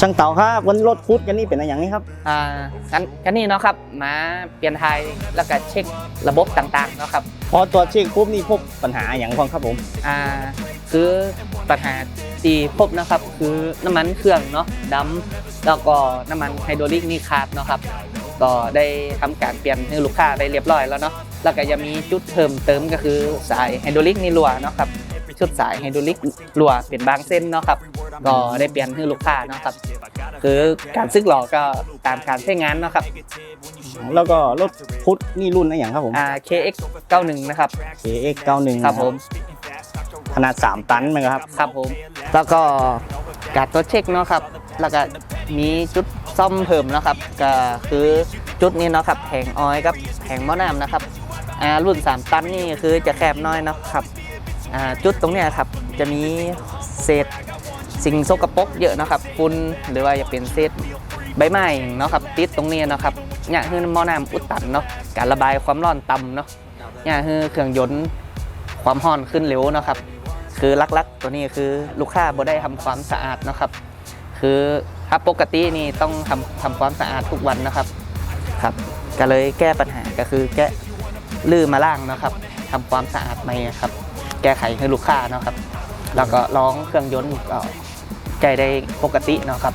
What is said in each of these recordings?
ช่างเต่าครับวันรถฟุตกันนี่เป็นอย่างนี้ครับอ่ากันกันนี่เนาะครับมาเปลี่ยนไทยแล้วก็เช็คระบบต่างๆเนาะครับพอตัวเช็คปุ๊บนี่พบปัญหาอย่างพ้องครับผมอ่าคือปัญหาตีพบนะครับ คือน้ำมันเครื่องเนาะดำแล้วก็น้ำมันไฮดรอลิกนี่ขาดเนาะครับก็ได้ทำการเปลี่ยนให้ลูกค้าได้เรียบร้อยแล้วเนาะแล้วก็จะมีจุดเพิ่มเติมก็คือสายไฮดรอลิกนี่รั่วเนาะครับ ชุดสายไฮดรอลิกรั่วเป็นบางเส้นเนาะครับก็ได้เปลี่ยนให้ลูกค้าเนาะครับคือการซึกหล่อก็ตามการใช้งานเนาะครับแล้วก็รถพุทธนี่รุ่นอะไรอย่างครับผมอ่า KX 91นะครับ KX 91ครับผมขนาด 3 ตันไหมครับครับผมแล้วก็การตัวจเช็คเนาะครับ แล้วก็มีจุดซ่อมเพิ่มเนาะครับ ก็คือจุดนี้เนาะครับแผงออยล์กับแผงหม้อน้ำนะครับอ่ารุ่น 3 ตันนี่คือจะแคบน้อยเนาะครับอ่า จุดตรงเนี้ยครับจะมีเศษสิ่งโสกปรกเยอะนะครับฝุ่นหรือว่าจะเป็นเศษใบไม้เนาะครับติดตรงนี้นะครับเนี่ยคือหม้อน้ำอุดตันเนาะการระบายความร้อนต่ำเนาะเนี่ยคือเครื่องยนต์ความร้อนขึ้นเร็วเนาะครับคือลักๆ ตัวนี้คือลูกค้าบ่ได้ทำความสะอาดนะครับ คือถ้าปกตินี่ต้องทำทำความสะอาดทุกวันนะครับครับ ก็เลยแก้ปัญหาก็คือแก้ลื้อมาล่างนะครับทำความสะอาดใหม่ครับ แก้ไขให้ลูกค้าเนาะครับ แล้วก็ร้องเครื่องยนต์ก็ใจได้ปกติเนาะครับ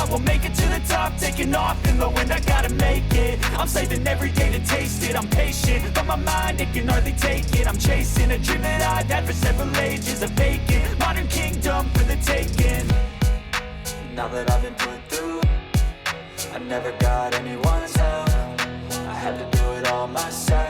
I will make it to the top, taking off in the wind. I gotta make it. I'm saving every day to taste it. I'm patient, but my mind it can hardly take it. I'm chasing a dream that I've had for several ages. A vacant modern kingdom for the taking. Now that I've been put through, I never got anyone's help. I had to do it all myself.